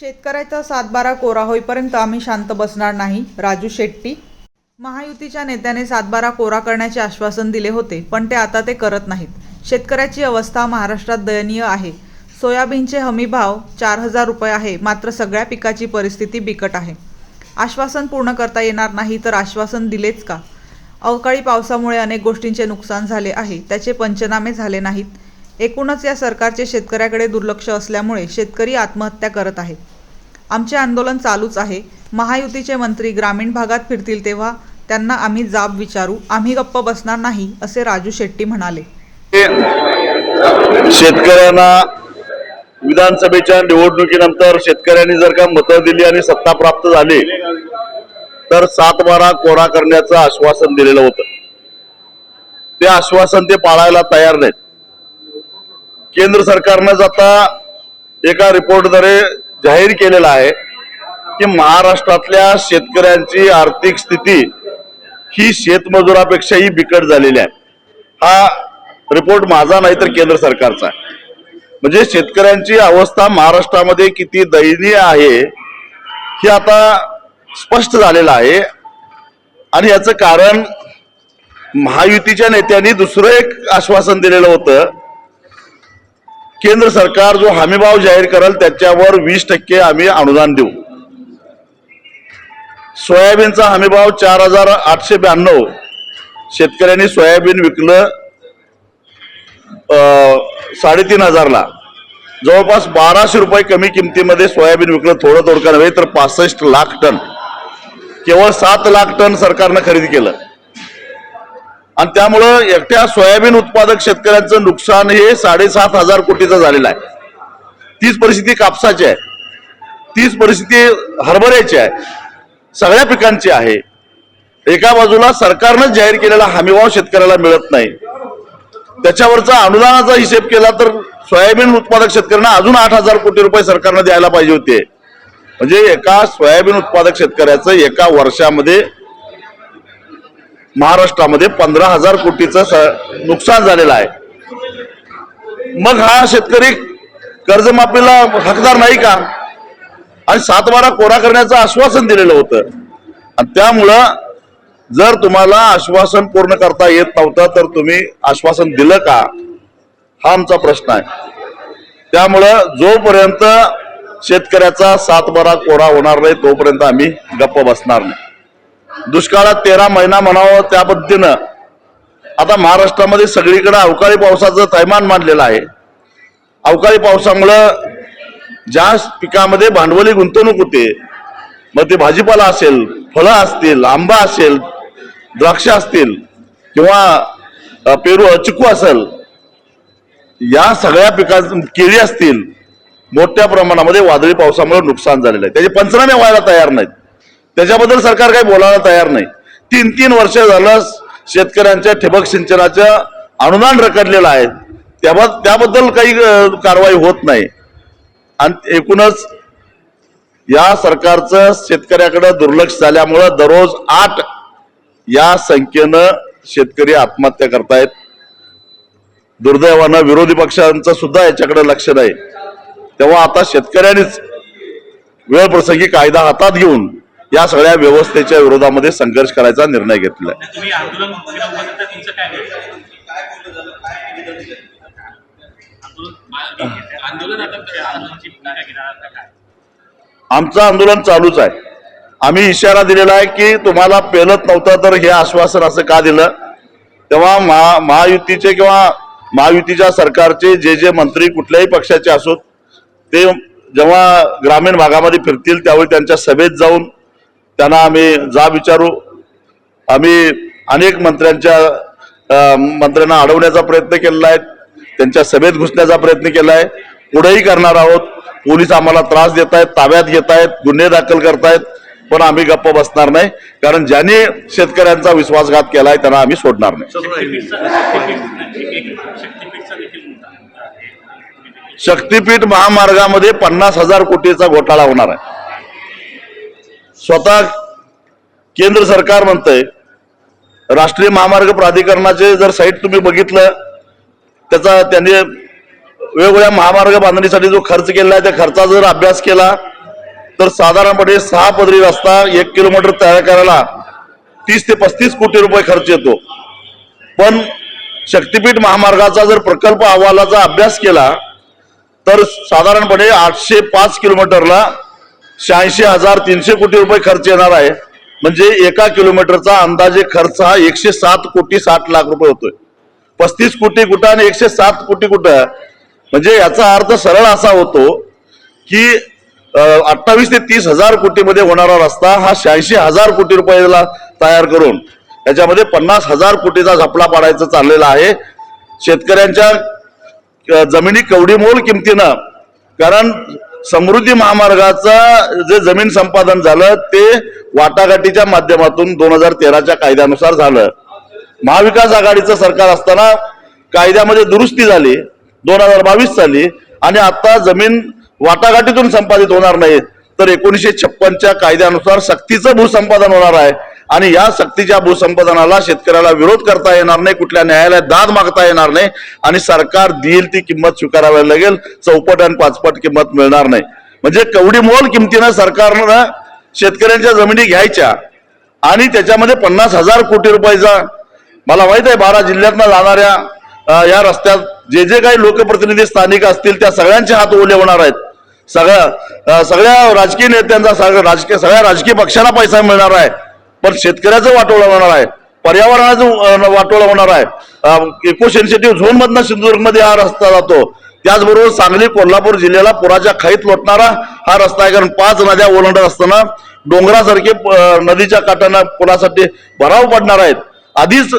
शेतकऱ्याचा सातबारा कोरा होईपर्यंत आम्ही शांत बसणार नाही राजू शेट्टी. महायुतीच्या नेत्याने सातबारा कोरा करण्याचे आश्वासन दिले होते पण ते आता ते करत नाहीत. शेतकऱ्याची अवस्था महाराष्ट्रात दयनीय आहे. सोयाबीनचे हमी भाव चार हजार रुपये आहे मात्र सगळ्या पिकाची परिस्थिती बिकट आहे. आश्वासन पूर्ण करता येणार नाही तर आश्वासन दिलेच का? अवकाळी पावसामुळे अनेक गोष्टींचे नुकसान झाले आहे त्याचे पंचनामे झाले नाहीत. एकूणच या सरकारचे शेतकऱ्याकडे दुर्लक्ष असल्यामुळे शेतकरी आत्महत्या करत आहेत. आमचे आंदोलन चालूच आहे. महायुतीचे मंत्री ग्रामीण भागात फिरतील तेव्हा त्यांना आम्ही जाब विचारू आम्ही गप्प बसणार नाही असे राजू शेट्टी म्हणाले. शेतकऱ्यांना विधानसभेच्या निवडणुकीनंतर शेतकऱ्यांनी जर का मतं दिली आणि सत्ता प्राप्त झाली तर सात बारा कोरा करण्याचं आश्वासन दिलेलं होतं. ते आश्वासन ते पाळायला तयार नाहीत. केंद्र सरकारनं आता एका रिपोर्टद्वारे जाहीर केलेला आहे की महाराष्ट्रातल्या शेतकऱ्यांची आर्थिक स्थिती ही शेतमजुरापेक्षाही बिकट झालेली आहे. हा रिपोर्ट माझा नाही तर केंद्र सरकारचा आहे. म्हणजे शेतकऱ्यांची अवस्था महाराष्ट्रामध्ये किती दयनीय आहे हे आता स्पष्ट झालेलं आहे. आणि याचं कारण महायुतीच्या नेत्यांनी दुसरं एक आश्वासन दिलेलं होतं केंद्र सरकार जो हमीभाव जाहीर करेल त्याच्यावर वीस टक्के आम्ही अनुदान देऊ. सोयाबीनचा हमीभाव चार हजार आठशे ब्याण्णव. शेतकऱ्यांनी सोयाबीन विकलं साडेतीन हजारला. जवळपास बाराशे रुपये कमी किमतीमध्ये सोयाबीन विकलं थोडं थोडकं नव्हे तर पासष्ट लाख टन. केवळ सात लाख टन सरकारनं खरेदी केलं. आणि त्यामुळं एकट्या सोयाबीन उत्पादक शेतकऱ्यांचं नुकसान हे साडेसात हजार कोटीचं झालेलं आहे. तीच परिस्थिती कापसाची आहे. तीच परिस्थिती हरभऱ्याची आहे. सगळ्या पिकांची आहे. एका बाजूला सरकारनं जाहीर केलेला हमीभाव शेतकऱ्याला मिळत नाही. त्याच्यावरचा अनुदानाचा हिशेब केला तर सोयाबीन उत्पादक शेतकऱ्यांना अजून आठ हजार कोटी रुपये सरकारनं द्यायला पाहिजे होते. म्हणजे एका सोयाबीन उत्पादक शेतकऱ्याचं एका वर्षामध्ये महाराष्ट्रामध्ये पंधरा हजार कोटीचं स- नुकसान झालेलं आहे. मग हा शेतकरी कर्जमाफीला हकदार नाही का? आणि सातवारा कोरा करण्याचं आश्वासन दिलेलं होतं. आणि त्यामुळं जर तुम्हाला आश्वासन पूर्ण करता येत नव्हतं तर तुम्ही आश्वासन दिलं का? हा आमचा प्रश्न आहे. त्यामुळं जोपर्यंत शेतकऱ्याचा सातबारा कोरा होणार नाही तोपर्यंत आम्ही गप्प बसणार नाही. दुष्काळात तेरा महिना म्हणावं त्या पद्धतीनं. आता महाराष्ट्रामध्ये सगळीकडे अवकाळी पावसाचं थैमान मांडलेलं आहे. अवकाळी पावसामुळं ज्या पिकामध्ये भांडवली गुंतवणूक होते मग ते भाजीपाला असेल फळं असतील आंबा असेल द्राक्ष असतील किंवा पेरू चिकू असेल या सगळ्या पिकां केळी असतील मोठ्या प्रमाणामध्ये वादळी पावसामुळे नुकसान झालेलं आहे. त्याचे पंचनामे व्हायला तयार नाहीत. त्याच्याबद्दल सरकार काही बोलायला तयार नाही. तीन तीन वर्ष झालं शेतकऱ्यांच्या ठिबक सिंचनाचं अनुदान रखडलेलं आहे. तेव्हा त्याबद्दल काही कारवाई होत नाही. आणि एकूणच या सरकारचं शेतकऱ्याकडे दुर्लक्ष झाल्यामुळं दररोज आठ या संख्येनं शेतकरी आत्महत्या करतायत. दुर्दैवानं विरोधी पक्षांचं सुद्धा याच्याकडे लक्ष नाही. तेव्हा आता शेतकऱ्यांनीच वेळप्रसंगी कायदा हातात घेऊन या सगळ्या व्यवस्थेच्या विरोधामध्ये संघर्ष करायचा निर्णय काय? आमचं आंदोलन चालूच आहे. आम्ही इशारा दिलेला आहे की तुम्हाला पेलत नव्हतं तर हे आश्वासन असं का दिलं? तेव्हा महा महायुतीचे किंवा महायुतीच्या सरकारचे जे जे मंत्री कुठल्याही पक्षाचे असोत ते जेव्हा ग्रामीण भागामध्ये फिरतील त्यावेळी त्यांच्या सभेत जाऊन त्यांना आम्ही जाब विचारू. आम्ही अनेक मंत्र्यांच्या मंत्र्यांना अडवण्याचा प्रयत्न केलेला आहे. त्यांच्या सभेत घुसण्याचा प्रयत्न केला आहे. पुढेही करणार आहोत. पोलीस आम्हाला त्रास देत आहेत ताब्यात घेत आहेत गुन्हे दाखल करतायत पण आम्ही गप्प बसणार नाही. कारण ज्यांनी शेतकऱ्यांचा विश्वासघात केला आहे त्यांना आम्ही सोडणार नाही. शक्तीपीठ महामार्गामध्ये पन्नास हजार कोटीचा घोटाळा होणार आहे. स्वतः केंद्र सरकार म्हणतंय राष्ट्रीय महामार्ग प्राधिकरणाचे जर साईट तुम्ही बघितलं त्याचा त्यांनी वेगवेगळ्या महामार्ग बांधणीसाठी जो खर्च केलेला आहे त्या खर्चाचा जर अभ्यास केला तर साधारणपणे सहा पदरी रस्ता एक किलोमीटर तयार करायला तीस ते पस्तीस कोटी रुपये खर्च येतो. पण शक्तीपीठ महामार्गाचा जर प्रकल्प अहवालाचा अभ्यास केला तर साधारणपणे आठशे पाच किलोमीटरला शहाऐंशी हजार तीनशे कोटी रुपये खर्च येणार आहे. म्हणजे एका किलोमीटरचा अंदाजे खर्च हा एकशे सात कोटी साठ लाख रुपये होतोय. पस्तीस कोटी कुठं आणि एकशे सात कोटी कुठं? म्हणजे याचा अर्थ सरळ असा होतो की अठ्ठावीस ते तीस हजार कोटीमध्ये होणारा रस्ता हा शहाऐंशी हजार कोटी रुपयाला तयार करून त्याच्यामध्ये पन्नास हजार कोटीचा झपला पाडायचा चाललेला आहे. शेतकऱ्यांच्या जमिनी कवडीमोल किमतीनं. कारण समृद्धी महामार्गाचं जे जमीन संपादन झालं ते वाटाघाटीच्या माध्यमातून दोन हजार तेराच्या कायद्यानुसार झालं. महाविकास आघाडीचं सरकार असताना कायद्यामध्ये दुरुस्ती झाली दोन हजार बावीस साली आणि आता जमीन वाटाघाटीतून संपादित होणार नाही तर एकोणीसशे छप्पनच्या कायद्यानुसार सक्तीचं भूसंपादन होणार आहे. आणि या सक्तीच्या भूसंपादनाला शेतकऱ्याला विरोध करता येणार नाही कुठल्या न्यायालयात दाद मागता येणार नाही आणि सरकार देईल ती किंमत स्वीकारावी लागेल चौपट आणि पाचपट किंमत मिळणार नाही. म्हणजे कवडी मोल किमतीनं सरकारनं शेतकऱ्यांच्या जमिनी घ्यायच्या आणि त्याच्यामध्ये पन्नास हजार कोटी रुपयाचा मला माहीत आहे बारा जिल्ह्यातनं जाणाऱ्या या रस्त्यात जे जे काही लोकप्रतिनिधी स्थानिक असतील त्या सगळ्यांचे हात ओले होणार आहेत. सगळ्या सगळ्या राजकीय नेत्यांचा सगळ्या राजकीय सगळ्या राजकीय पक्षांना पैसा मिळणार आहे. पण शेतकऱ्याचं वाटोळं होणार आहे. पर्यावरणाचं वाटोळा वाटोळं होणार आहे. इको सेन्सिटिव्ह झोन मधनं सिंधुदुर्गमध्ये हा रस्ता जातो. त्याचबरोबर सांगली कोल्हापूर जिल्ह्याला पुराच्या खाईत लोटणारा हा रस्ता आहे. कारण पाच नद्या ओलांडत असताना डोंगरासारखे नदीच्या काठांना पुरासाठी भराव पडणार आहेत. आधीच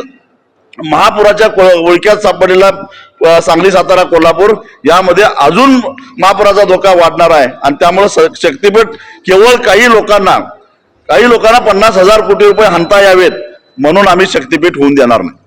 महापुराच्या ओळख्यात सापडलेला सांगली सातारा कोल्हापूर यामध्ये अजून महापुराचा धोका वाढणार आहे. आणि त्यामुळे स- शक्तीपीठ केवळ काही लोकांना काही लोकांना पन्नास हजार कोटी रुपये हाणता यावेत म्हणून आम्ही शक्तीपीठ होऊन देणार नाही.